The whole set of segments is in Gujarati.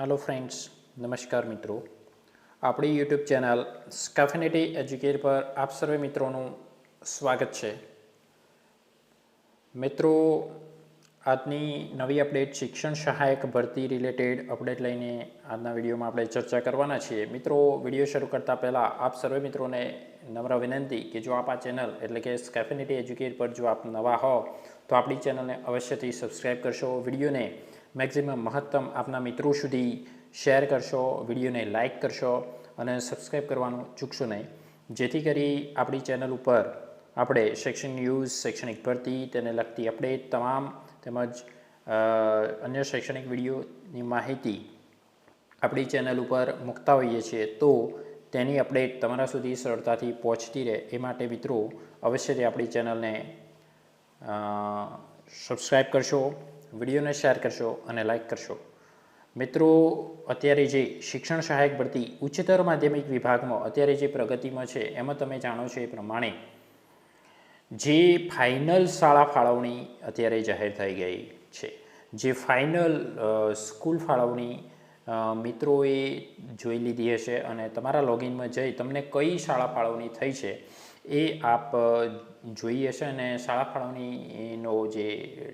હેલો ફ્રેન્ડ્સ નમસ્કાર મિત્રો. આપણી યુટ્યુબ ચેનલ સ્કેફિનિટી એજ્યુકેટ પર આપ સર્વે મિત્રોનું સ્વાગત છે. મિત્રો, આજની નવી અપડેટ શિક્ષણ સહાયક ભરતી રિલેટેડ અપડેટ લઈને આજના વિડીયોમાં આપણે ચર્ચા કરવાના છીએ. મિત્રો, વીડિયો શરૂ કરતાં પહેલાં આપ સર્વે મિત્રોને નમ્ર વિનંતી કે જો આપ આ ચેનલ એટલે કે સ્કેફિનિટી એજ્યુકેટ પર જો આપ નવા હો, તો આપણી ચેનલને અવશ્યથી સબસ્ક્રાઈબ કરશો. વિડીયોને મેક્ઝિમમ મહત્તમ આપના મિત્રો સુધી શેર કરશો, વિડીયોને લાઇક કરશો અને સબસ્ક્રાઈબ કરવાનું ચૂકશો નહીં. જેથી કરી આપણી ચેનલ ઉપર આપણે શૈક્ષણિક ન્યૂઝ શૈક્ષણિક ભરતી, તેને લગતી અપડેટ તમામ તેમજ અન્ય શૈક્ષણિક વિડીયોની માહિતી આપણી ચેનલ ઉપર મૂકતા હોઈએ છીએ, તો તેની અપડેટ તમારા સુધી સરળતાથી પહોંચતી રહે. એ માટે મિત્રો અવશ્યથી આપણી ચેનલને સબસ્ક્રાઈબ કરશો. વિડીયોને શેર કરશો અને લાઇક કરશો. મિત્રો, અત્યારે જે શિક્ષણ સહાયક ભરતી ઉચ્ચતર માધ્યમિક વિભાગમાં અત્યારે જે પ્રગતિમાં છે, એમાં તમે જાણો છો એ પ્રમાણે જે ફાઇનલ શાળા ફાળવણી અત્યારે જાહેર થઈ ગઈ છે. જે ફાઇનલ સ્કૂલ ફાળવણી મિત્રોએ જોઈ લીધી હશે અને તમારા લોગિનમાં જઈ તમને કઈ શાળા ફાળવણી થઈ છે એ આપ જોઈ હશે અને શાળા ફાળવણીનો જે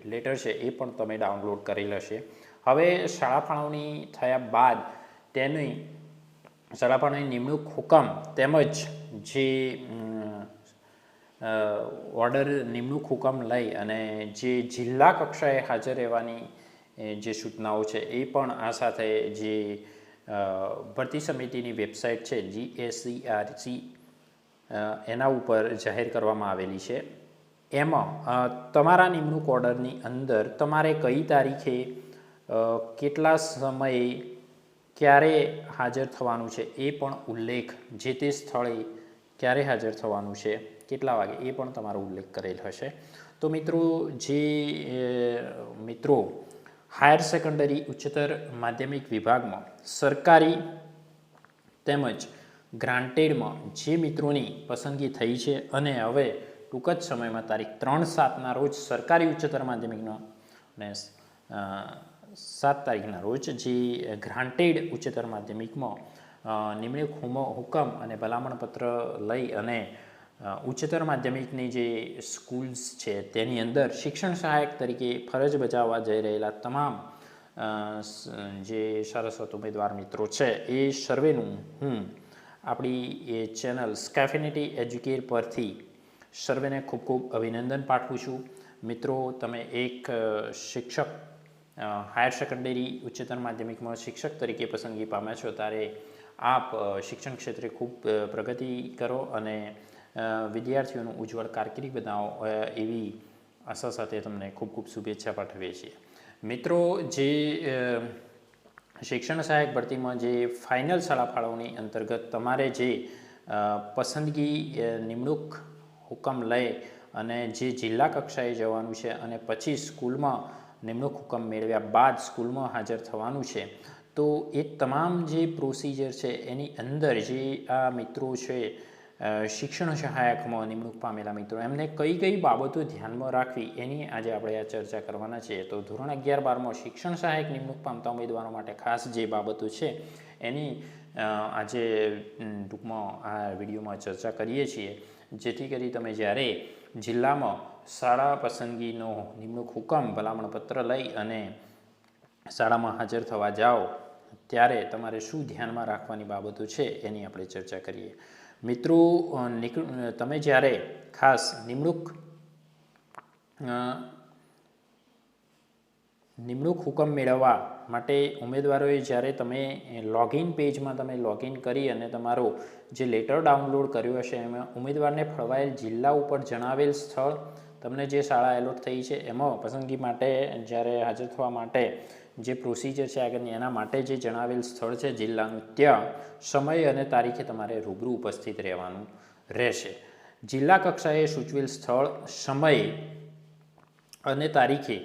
લેટર છે એ પણ તમે ડાઉનલોડ કરેલ હશે. હવે શાળા ફાળવણી થયા બાદ તેની, શાળા ફાળવણી નિમણૂક હુકમ તેમજ જે ઓર્ડર નિમણૂક હુકમ લઈ અને જે જિલ્લા કક્ષાએ હાજર રહેવાની જે સૂચનાઓ છે એ પણ આ સાથે જે ભરતી સમિતિની વેબસાઇટ છે જીએસસીઆરસી એના ઉપર જાહેર કરવામાં આવેલી છે. એમાં તમારા નિમણૂક ઓર્ડરની અંદર તમારે કઈ તારીખે કેટલા સમયે ક્યારે હાજર થવાનું છે એ પણ ઉલ્લેખ, જે તે સ્થળે ક્યારે હાજર થવાનું છે, કેટલા વાગે એ પણ તમારો ઉલ્લેખ કરેલ હશે. તો મિત્રો, જે મિત્રો, હાયર સેકન્ડરી ઉચ્ચતર માધ્યમિક વિભાગમાં સરકારી તેમજ ગ્રાન્ટેડમાં જે મિત્રોની પસંદગી થઈ છે અને હવે ટૂંક જ સમયમાં તારીખ ત્રણ સાતના રોજ સરકારી ઉચ્ચતર માધ્યમિકનો અને સાત તારીખના રોજ જે ગ્રાન્ટેડ ઉચ્ચતર માધ્યમિકમાં નિમણૂક હુમ- હુકમ અને ભલામણપત્ર લઈ અને ઉચ્ચતર માધ્યમિકની જે સ્કૂલ્સ છે તેની અંદર શિક્ષણ સહાયક તરીકે ફરજ બજાવવા જઈ રહેલા તમામ જે સરસ્વત ઉમેદવાર મિત્રો છે એ સર્વેનું હું આપણી એ ચેનલ સ્કેફિનિટી એજ્યુકેર પરથી સર્વેને ખૂબ ખૂબ અભિનંદન પાઠવું છું. મિત્રો, તમે એક શિક્ષક હાયર સેકન્ડરી ઉચ્ચતર માધ્યમિકમાં શિક્ષક તરીકે પસંદગી પામ્યા છો ત્યારે આપ શિક્ષણ ક્ષેત્રે ખૂબ પ્રગતિ કરો અને વિદ્યાર્થીઓનું ઉજ્જવળ કારકિર્દી બનાવો એવી આશા સાથે તમને ખૂબ ખૂબ શુભેચ્છા પાઠવીએ છીએ. મિત્રો, જે શિક્ષણ સહાયક ભરતીમાં જે ફાઇનલ શાળા ફાળવણી અંતર્ગત તમારે જે પસંદગી નિમણૂક હુકમ લઈ અને જે જિલ્લા કક્ષાએ જવાનું છે અને પછી સ્કૂલમાં નિમણૂક હુકમ મેળવ્યા બાદ સ્કૂલમાં હાજર થવાનું છે, તો એ તમામ જે પ્રોસિજર છે એની અંદર જે આ મિત્રો છે શિક્ષણ સહાયકમાં નિમણૂક પામેલા મિત્રો. એમને કઈ કઈ બાબતો ધ્યાનમાં રાખવી એની આજે આપણે આ ચર્ચા કરવાના છીએ. તો ધોરણ અગિયાર બારમાં શિક્ષણ સહાયક નિમણૂક પામતા ઉમેદવારો માટે ખાસ જે બાબતો છે, એની આજે ટૂંકમાં આ વિડીયોમાં ચર્ચા કરીએ છીએ. જેથી કરી તમે જ્યારે જિલ્લામાં શાળા પસંદગીનો નિમણૂક હુકમ ભલામણપત્ર લઈ અને શાળામાં હાજર થવા જાઓ, ત્યારે તમારે શું ધ્યાનમાં રાખવાની બાબતો છે એની આપણે ચર્ચા કરીએ. મિત્રો તમે જ્યારે ખાસ નિમણૂક નિમણૂક હુકમ મેળવવા માટે ઉમેદવારોએ જ્યારે તમે લોગિન પેજમાં તમે લોગિન કરી અને તમારો જે લેટર ડાઉનલોડ કર્યો હશે, એમાં ઉમેદવારને ફળવાયેલ જિલ્લા ઉપર જણાવેલ સ્થળ, તમને જે શાળા એલોટ થઈ છે, એમાં પસંદગી માટે જ્યારે હાજર થવા માટે જે પ્રોસિજર છે આગળની, એના માટે જે જણાવેલ સ્થળ છે જિલ્લાનું ત્યાં સમય અને તારીખે તમારે રૂબરૂ ઉપસ્થિત રહેવાનું રહેશે. જિલ્લા કક્ષાએ સૂચવેલ સ્થળ, સમય અને તારીખે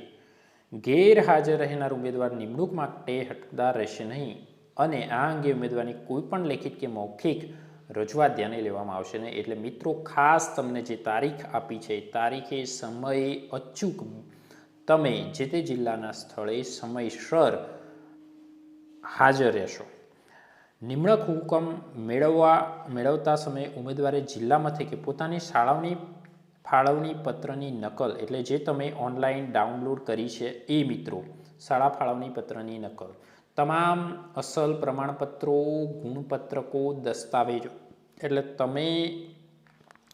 ગેરહાજર રહેનાર ઉમેદવાર નિમણૂક માટે હકદાર રહેશે નહીં અને આ અંગે ઉમેદવારની કોઈ પણ લેખિત કે મૌખિક રજૂઆત ધ્યાને લેવામાં આવશે નહીં. એટલે મિત્રો, ખાસ તમને જે તારીખ આપી છે તારીખે સમયે અચૂક તમે જે તે જિલ્લાના સ્થળે સમયસર હાજર રહેશો. નિમણક હુકમ મેળવવા, મેળવતા સમયે ઉમેદવારે જિલ્લા મથકે પોતાની શાળાઓની ફાળવણી પત્રની નકલ એટલે જે તમે ઓનલાઈન ડાઉનલોડ કરી છે એ મિત્રો, શાળા ફાળવણી પત્રની નકલ. તમામ અસલ પ્રમાણપત્રો, ગુણપત્રકો, દસ્તાવેજો. એટલે તમે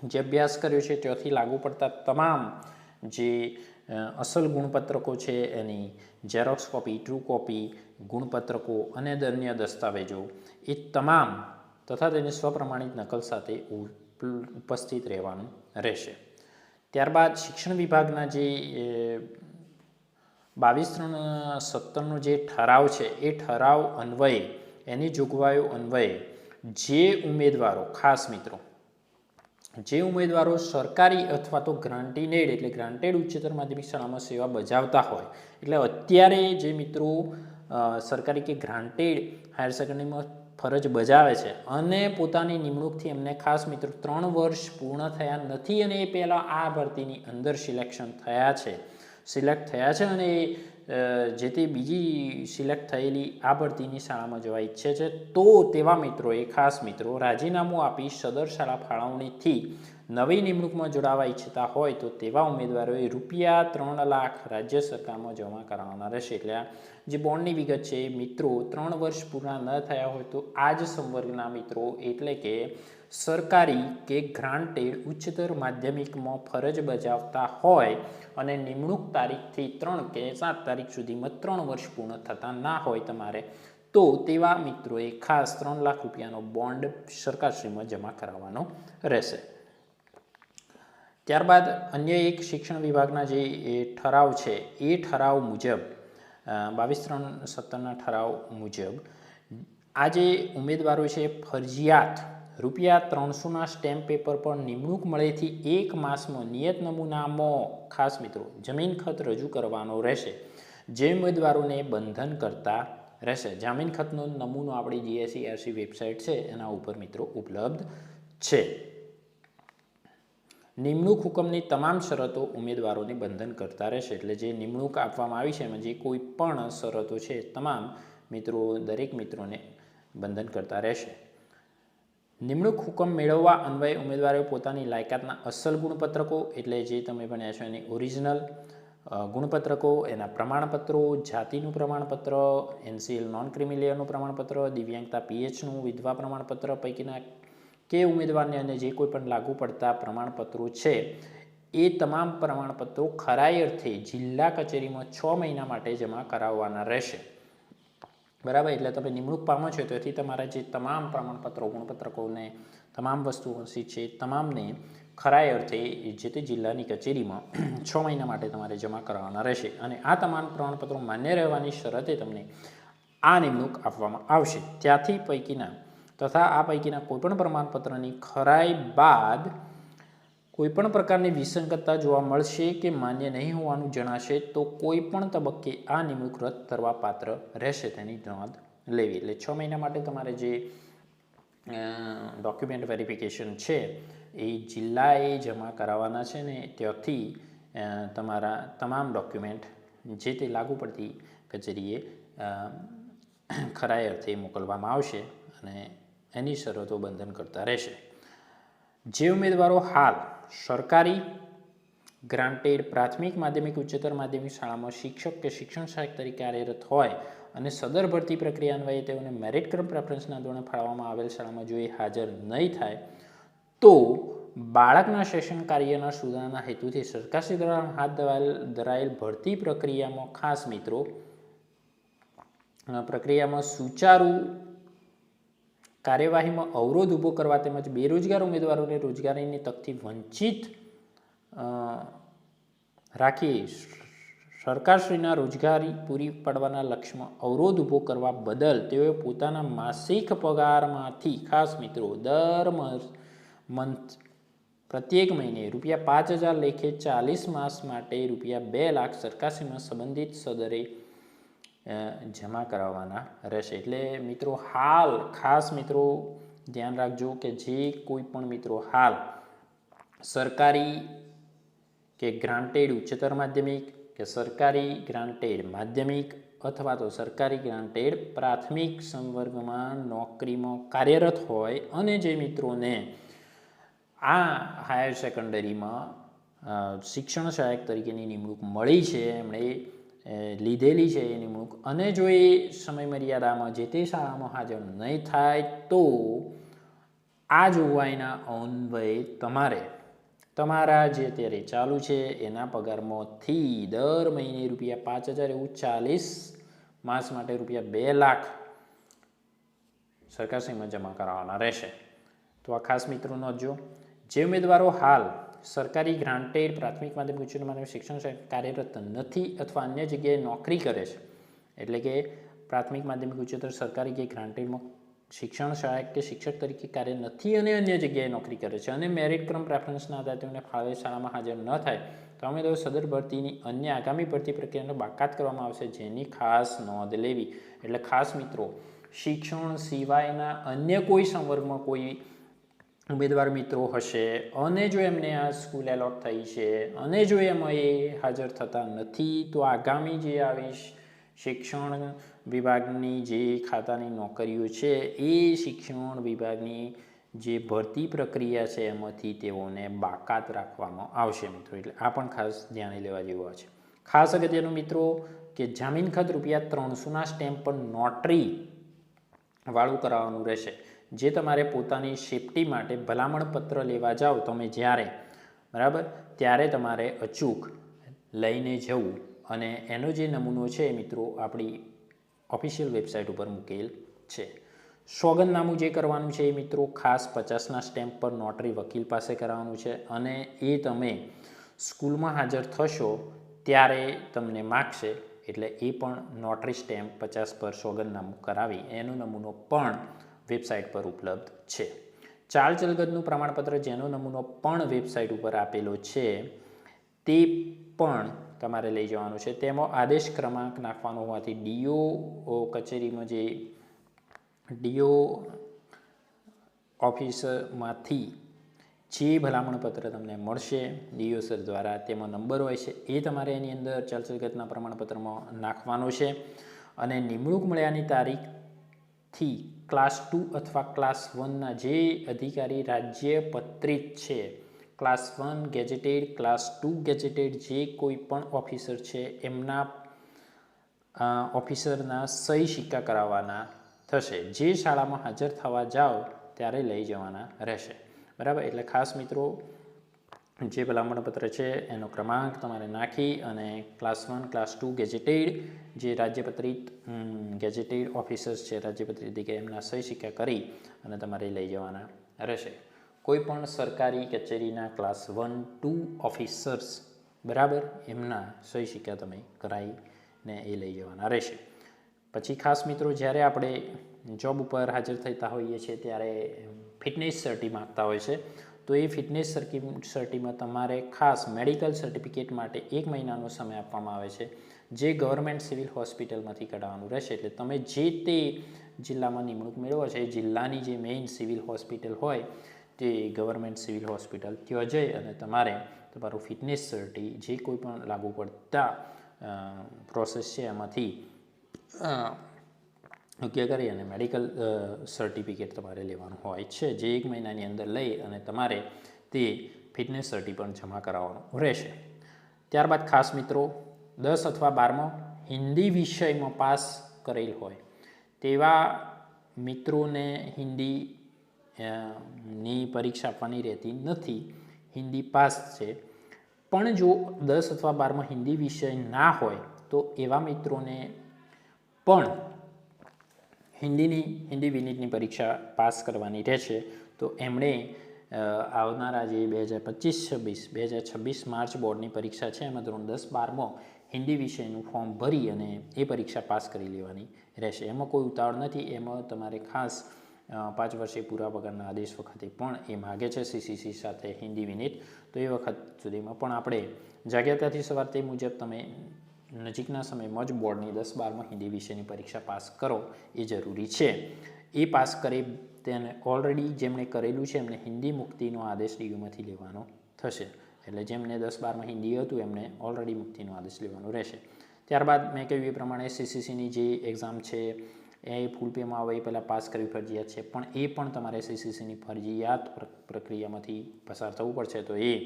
જે અભ્યાસ કર્યો છે ત્યાંથી લાગુ પડતા તમામ જે અસલ ગુણપત્રકો છે એની ઝેરોક્સ કોપી ટ્રુ કોપી ગુણપત્રકો અને અન્ય દસ્તાવેજો. એ તમામ તથા તેની સ્વપ્રમાણિત નકલ સાથે ઉપ- ઉપસ્થિત રહેવાનું રહેશે. ત્યારબાદ શિક્ષણ વિભાગના જે બાવીસ ત્રણ સત્તરનો જે ઠરાવ છે, એ ઠરાવ અન્વયે, એની જોગવાઈઓ અન્વયે જે ઉમેદવારો, ખાસ મિત્રો જે ઉમેદવારો સરકારી અથવા તો ગ્રાન્ટીનેડ એટલે ગ્રાન્ટેડ ઉચ્ચતર માધ્યમિક શાળામાં સેવા બજાવતા હોય. એટલે અત્યારે જે મિત્રો સરકારી કે ગ્રાન્ટેડ હાયર સેકન્ડરીમાં ફરજ બજાવે છે અને પોતાની નિમણૂકથી એમને ખાસ મિત્રો ત્રણ વર્ષ પૂર્ણ થયા નથી અને એ પહેલાં આ ભરતીની અંદર સિલેક્શન થયા છે. સિલેક્ટ થયા છે અને જે તે બીજી સિલેક્ટ થયેલી આ ભરતીની શાળામાં જવા ઈચ્છે છે, તો તેવા મિત્રોએ, ખાસ મિત્રો, રાજીનામું આપી સદર શાળા ફાળવણીથી નવી નિમણૂકમાં જોડાવા ઈચ્છતા હોય તો તેવા ઉમેદવારોએ રૂપિયા ત્રણ લાખ રાજ્ય સરકારમાં જમા કરાવવાના રહેશે. એટલે જે બોન્ડની વિગત છે, મિત્રો, ત્રણ વર્ષ પૂરા ન થયા હોય તો આ જ સંવર્ગના મિત્રો, એટલે કે સરકારી કે ગ્રાન્ટેડ ઉચ્ચતર માધ્યમિકમાં ફરજ બજાવતા હોય અને નિમણૂક તારીખથી ત્રણ કે સાત તારીખ સુધીમાં ત્રણ વર્ષ પૂર્ણ થતા ના હોય તમારે, તો તેવા મિત્રોએ ખાસ ત્રણ લાખ રૂપિયાનો બોન્ડ સરકારશ્રીમાં જમા કરાવવાનો રહેશે. ત્યારબાદ અન્ય એક શિક્ષણ વિભાગના જે ઠરાવ છે, એ ઠરાવ મુજબ બાવીસ ત્રણ સત્તરના ઠરાવ મુજબ, આ જે ઉમેદવારો છે, ફરજિયાત રૂપિયા ત્રણસોના સ્ટેમ્પ પેપર પર નિમણૂક મળેથી એક માસમાં નિયત નમૂનામાં ખાસ મિત્રો, જમીન ખત રજૂ કરવાનો રહેશે. જે ઉમેદવારોને બંધન કરતા રહેશે. જામીન ખતનો નમૂનો આપણી જીએસસીઆરસી વેબસાઇટ છે, એના ઉપર મિત્રો ઉપલબ્ધ છે. નિમણૂક હુકમની તમામ શરતો ઉમેદવારોને બંધન કરતા રહેશે. એટલે જે નિમણૂક આપવામાં આવી છે, એમાં જે કોઈ પણ શરતો છે, તમામ મિત્રો, દરેક મિત્રોને બંધન કરતા રહેશે. નિમણૂક હુકમ મેળવવા અન્વયે ઉમેદવારોએ પોતાની લાયકાતના અસલ ગુણપત્રકો, એટલે જે તમે ભણ્યા છો એની ઓરિજિનલ ગુણપત્રકો, એના પ્રમાણપત્રો, જાતિનું પ્રમાણપત્ર, એનસીએલ નોન ક્રિમિલિયરનું પ્રમાણપત્ર, દિવ્યાંગતા પીએચનું વિધવા પ્રમાણપત્ર, પૈકીના કે ઉમેદવારને અને જે કોઈ પણ લાગુ પડતા પ્રમાણપત્રો છે, એ તમામ પ્રમાણપત્રો ખરાઈ અર્થે જિલ્લા કચેરીમાં છ મહિના માટે જમા કરાવવાના રહેશે. બરાબર? એટલે તમે નિમણૂક પામો છો તેથી તમારા જે તમામ પ્રમાણપત્રો, ગુણપત્રકોને, તમામ વસ્તુઓ છે, તમામને ખરાઈ અર્થે જે તે જિલ્લાની કચેરીમાં છ મહિના માટે તમારે જમા કરાવવાના રહેશે. અને આ તમામ પ્રમાણપત્રો માન્ય રહેવાની શરતે તમને આ નિમણૂક આપવામાં આવશે. ત્યાંથી પૈકીના તથા આ પૈકીના કોઈપણ પ્રમાણપત્રની ખરાઈ બાદ કોઈપણ પ્રકારની વિસંગતતા જોવા મળશે કે માન્ય નહીં હોવાનું જણાશે, તો કોઈપણ તબક્કે આ નિમણૂક રદ કરવા પાત્ર રહેશે તેની નોંધ લેવી. એટલે છ મહિના માટે તમારે જે ડોક્યુમેન્ટ વેરિફિકેશન છે, એ જિલ્લાએ જમા કરાવવાના છે ને ત્યાંથી તમારા તમામ ડોક્યુમેન્ટ જે તે લાગુ પડતી કચેરીએ ખરાય અર્થે મોકલવામાં આવશે અને એની શરતો બંધન કરતા રહેશે. જે ઉમેદવારો હાલ સરકારી ગ્રાન્ટેડ પ્રાથમિક, માધ્યમિક, ઉચ્ચતર માધ્યમિક શાળામાં શિક્ષક કે શિક્ષણ સહાયક તરીકે કાર્યરત હોય અને સદર ભરતી પ્રક્રિયા અન્વયે તેઓને મેરિટ ક્રમ પ્રેફરન્સના ધોરણે ફાળવવામાં આવેલ શાળામાં જો એ હાજર નહીં થાય, તો બાળકના શૈક્ષણ કાર્યના સુધારાના હેતુથી સરકારશ્રી દ્વારા હાથ ધરાયેલ ધરાયેલ ભરતી પ્રક્રિયામાં ખાસ મિત્રો પ્રક્રિયામાં સુચારુ કાર્યવાહીમાં અવરોધ ઊભો કરવા તેમજ બેરોજગાર ઉમેદવારોને રોજગારીની તકથી વંચિત રાખી સરકારશ્રીના રોજગારી પૂરી પાડવાના લક્ષ્યમાં અવરોધ ઊભો કરવા બદલ તેઓએ પોતાના માસિક પગારમાંથી ખાસ મિત્રો દર મંથ પ્રત્યેક મહિને રૂપિયા પાંચ હજાર લેખે ચાલીસ માસ માટે રૂપિયા બે લાખ સરકારશ્રીમાં સંબંધિત સદરે જમા કરાવવાના રહેશે. એટલે મિત્રો, હાલ ખાસ મિત્રો ધ્યાન રાખજો કે જે કોઈ પણ મિત્રો હાલ સરકારી કે ગ્રાન્ટેડ ઉચ્ચતર માધ્યમિક કે સરકારી ગ્રાન્ટેડ માધ્યમિક અથવા તો સરકારી ગ્રાન્ટેડ પ્રાથમિક સંવર્ગમાં નોકરીમાં કાર્યરત હોય અને જે મિત્રોને આ હાયર સેકન્ડરીમાં શિક્ષણ સહાયક તરીકેની નિમણૂક મળી છે, એમણે લીધેલી છે એ નિમણૂક અને જો એ સમય મર્યાદામાં જે તે શાળામાં હાજર નહીં થાય તો આ જોગવાઈના અન્વયે તમારે તમારા જે અત્યારે ચાલુ છે એના પગારમાંથી દર મહિને રૂપિયા પાંચ હજાર એવું ચાલીસ માસ માટે રૂપિયા બે લાખ સરકારશ્રીમાં જમા કરાવવાના રહેશે. તો આ ખાસ મિત્રો નોંધજો જે ઉમેદવારો હાલ સરકારી ગ્રાન્ટેડ પ્રાથમિક માધ્યમિક ઉચ્ચ માધ્યમિક શિક્ષણ કાર્યરત નથી અથવા અન્ય જગ્યાએ નોકરી કરે છે. એટલે કે પ્રાથમિક માધ્યમિક ઉચ્ચતર સરકારી કે ગ્રાન્ટેડમાં શિક્ષણ સહાયક કે શિક્ષક તરીકે કાર્ય નથી અને અન્ય જગ્યાએ નોકરી કરે છે અને મેરિટ ક્રમ પ્રેફરન્સના આધારે તેમને ફાળવે શાળામાં હાજર ન થાય. તો અમે તો સદર ભરતીની અન્ય આગામી ભરતી પ્રક્રિયાનો બાકાત કરવામાં આવશે જેની ખાસ નોંધ લેવી. એટલે ખાસ મિત્રો, શિક્ષણ સિવાયના અન્ય કોઈ સંવર્ગમાં કોઈ ઉમેદવાર મિત્રો હશે. અને જો એમને આ સ્કૂલ એલોટ થઈ છે, અને જો એમાં એ હાજર થતા નથી, તો આગામી જે આવી શિક્ષણ વિભાગની જે ખાતાની નોકરીઓ છે, એ શિક્ષણ વિભાગની જે ભરતી પ્રક્રિયા છે, એમાંથી તેઓને બાકાત રાખવામાં આવશે મિત્રો. એટલે આ પણ ખાસ ધ્યાને લેવા જેવું છે. ખાસ અગત્યનું મિત્રો કે જામીન ખત રૂપિયા ત્રણસોના સ્ટેમ્પ પર નોટરી વાળું કરાવવાનું રહેશે. જે તમારે પોતાની સેફટી માટે ભલામણ પત્ર લેવા જાઓ તમે જ્યારે, બરાબર? ત્યારે તમારે અચૂક લઈને જવું. અને એનો જે નમૂનો છે મિત્રો આપણી ઓફિશિયલ વેબસાઇટ ઉપર મૂકેલ છે. સોગંદનામું જે કરવાનું છે એ મિત્રો ખાસ પચાસના સ્ટેમ્પ પર નોટરી વકીલ પાસે કરાવવાનું છે. અને એ તમે સ્કૂલમાં હાજર થશો ત્યારે તમને માગશે. એટલે એ પણ નોટરી સ્ટેમ્પ પચાસ પર સોગંદનામું કરાવી. એનો નમૂનો પણ વેબસાઇટ પર ઉપલબ્ધ છે. ચાલ ચલગતનું પ્રમાણપત્ર જેનો નમૂનો પણ વેબસાઇટ ઉપર આપેલો છે, તે પણ તમારે લઈ જવાનું છે. તેમાં આદેશ ક્રમાંક નાખવાનો હોવાથી ડીઓ કચેરીમાં જે ડીઓ ઓફિસમાંથી જે ભલામણપત્ર તમને મળશે, ડીઓ સર દ્વારા તેમાં નંબર હોય છે, એ તમારે એની અંદર ચલચલગતના પ્રમાણપત્રમાં નાખવાનો છે. અને નિમણૂક મળ્યાની તારીખથી ક્લાસ ટુ અથવા ક્લાસ વનના જે અધિકારી રાજ્ય પત્રિત છે class one gazetted class two gazetted જે કોઈ પણ ઓફિસર છે, એમના ઓફિસરના સહી સિક્કા કરાવવાના થશે. જે શાળામાં હાજર થવા જાઓ, ત્યારે લઈ જવાના રહેશે. બરાબર? એટલે ખાસ મિત્રો જે ભલામણપત્ર છે એનો ક્રમાંક તમારે નાખી અને class one class two gazetted જે રાજ્યપત્રિત ગેજેટેડ ઓફિસર્સ છે, રાજ્યપત્રિત તરીકે એમના સહી સિક્કા કરી અને તમારે લઈ જવાના રહેશે. કોઈપણ સરકારી કચેરીના ક્લાસ વન ટુ ઓફિસર્સ બરાબર, એમના સહી સિક્કા તમે કરાવીને એ લઈ જવાના રહેશે. પછી ખાસ મિત્રો, જ્યારે આપણે જોબ ઉપર હાજર થતા હોઈએ છીએ, ત્યારે ફિટનેસ સર્ટી માગતા હોય છે. તો એ ફિટનેસ સર્ટી સર્ટીમાં તમારે ખાસ મેડિકલ સર્ટિફિકેટ માટે એક મહિનાનો સમય આપવામાં આવે છે, જે ગવર્મેન્ટ સિવિલ હોસ્પિટલમાંથી કઢાવવાનું રહેશે. એટલે તમે જે તે જિલ્લામાં નિમણૂક મેળવો છે જિલ્લાની જે મેઇન સિવિલ હોસ્પિટલ હોય, તે ગવર્મેન્ટ સિવિલ હોસ્પિટલ ત્યાં જઈ અને તમારે તમારું ફિટનેસ સર્ટી જે કોઈ પણ લાગુ પડતા પ્રોસેસ છે એમાંથી યોગ્ય કરી અને મેડિકલ સર્ટિફિકેટ તમારે લેવાનું હોય છે, જે એક મહિનાની અંદર લઈ અને તમારે તે ફિટનેસ સર્ટી પણ જમા કરાવવાનું રહેશે. ત્યારબાદ ખાસ મિત્રો, દસ અથવા બારમાં હિન્દી વિષયમાં પાસ કરેલ હોય, તેવા મિત્રોને હિન્દી ની પરીક્ષા આપવાની રહેતી નથી, હિન્દી પાસ છે. પણ જો દસ અથવા બારમાં હિન્દી વિષય ના હોય, તો એવા મિત્રોને પણ હિન્દીની, હિન્દી વિનિટની પરીક્ષા પાસ કરવાની રહેશે તો એમણે આવનારા જે બે હજાર પચીસ, છવ્વીસ, બે હજાર છવ્વીસ માર્ચ બોર્ડની પરીક્ષા છે, એમાં ધોરણ દસ બારમાં હિન્દી વિષયનું ફોર્મ ભરી અને એ પરીક્ષા પાસ કરી લેવાની રહેશે. એમાં કોઈ ઉતાવળ નથી, એમાં તમારે ખાસ પાંચ વર્ષે પૂરા પગારના આદેશ વખતે પણ એ માગે છે સીસીસી સાથે હિન્દી વિનિટ તો એ વખત સુધીમાં પણ આપણે જાગ્યા સવાર તે મુજબ તમે નજીકના સમયમાં જ બોર્ડની દસ બારમાં હિન્દી વિષયની પરીક્ષા પાસ કરો એ જરૂરી છે. એ પાસ કરી તેને ઓલરેડી જેમણે કરેલું છે, એમને હિન્દી મુક્તિનો આદેશ ડીયુમાંથી લેવાનો થશે. એટલે જેમને દસ બારમાં હિન્દી હતું, એમને ઓલરેડી મુક્તિનો આદેશ લેવાનો રહેશે. ત્યારબાદ મેં કહ્યું એ પ્રમાણે સીસીસીની જે એક્ઝામ છે, એ ફૂલ પેમાં આવે, એ પહેલાં પાસ કરવી ફરજિયાત છે. પણ એ પણ તમારે સીસીસીની ફરજિયાત પ્ર- પ્રક્રિયામાંથી પસાર થવું પડશે. તો એ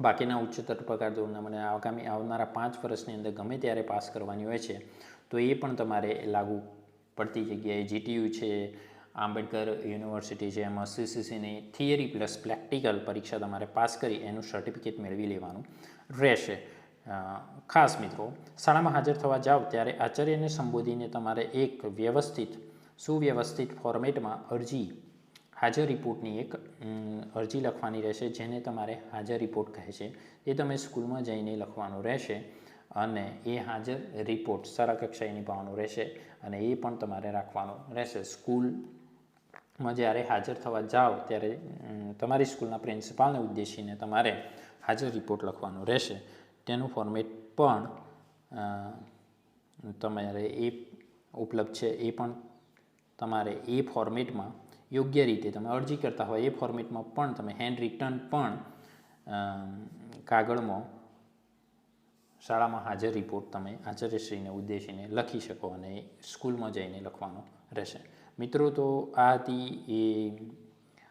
બાકીના ઉચ્ચતર પગાર ધોરણના મને આગામી આવનારા પાંચ વર્ષની અંદર ગમે ત્યારે પાસ કરવાની હોય છે, તો એ પણ તમારે લાગુ પડતી જગ્યાએ જીટીયુ છે, આંબેડકર યુનિવર્સિટી છે, એમાં સીસીસીની થિયરી પ્લસ પ્રેક્ટિકલ પરીક્ષા તમારે પાસ કરી એનું સર્ટિફિકેટ મેળવી લેવાનું રહેશે. ખાસ મિત્રો, શાળામાં હાજર થવા જાઓ ત્યારે આચાર્યને સંબોધીને તમારે એક વ્યવસ્થિત, સુવ્યવસ્થિત ફોર્મેટમાં અરજી હાજર રિપોર્ટની એક અરજી લખવાની રહેશે, જેને તમારે હાજર રિપોર્ટ કહે છે. એ તમે સ્કૂલમાં જઈને લખવાનું રહેશે અને એ હાજર રિપોર્ટ સારા કક્ષાએ નિભાવવાનો રહેશે અને એ પણ તમારે રાખવાનો રહેશે. સ્કૂલમાં જ્યારે હાજર થવા જાઓ ત્યારે તમારી સ્કૂલના પ્રિન્સિપાલને ઉદ્દેશીને તમારે હાજર રિપોર્ટ લખવાનો રહેશે. તેનું ફોર્મેટ પણ તમારે એ ઉપલબ્ધ છે. એ પણ તમારે એ ફોર્મેટમાં યોગ્ય રીતે તમે અરજી કરતા હોય એ ફોર્મેટમાં પણ તમે હેન્ડ રિટર્ન પણ કાગળમાં શાળામાં હાજર રિપોર્ટ તમે આચાર્યશ્રીને, ઉદ્દેશીને લખી શકો અને સ્કૂલમાં જઈને લખવાનો રહેશે. મિત્રો, તો આ હતી એ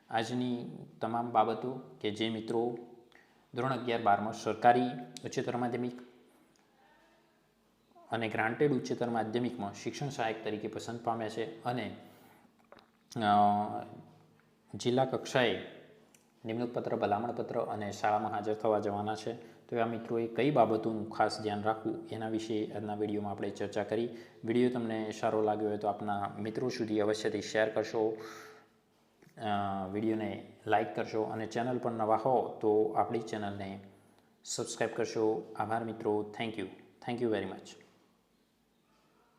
આજની તમામ બાબતો કે જે મિત્રો ધોરણ અગિયાર બારમાં સરકારી ઉચ્ચતર માધ્યમિક અને ગ્રાન્ટેડ ઉચ્ચતર માધ્યમિકમાં શિક્ષણ સહાયક તરીકે પસંદ પામ્યા છે અને જિલ્લા કક્ષાએ નિમણૂક પત્ર ભલામણ પત્ર અને શાળામાં હાજર થવા જવાના છે. તો આ મિત્રોએ કઈ બાબતોનું ખાસ ધ્યાન રાખવું એના વિશે આજના વિડીયોમાં આપણે ચર્ચા કરી. વીડિયો તમને સારો લાગ્યો હોય તો આપના મિત્રો સુધી અવશ્યથી શેર કરશો. વિડીયોને લાઇક કરશો અને ચેનલ પર નવા હો તો આપણી ચેનલને સબસ્ક્રાઈબ કરશો. આભાર મિત્રો. Thank you. Thank you very much.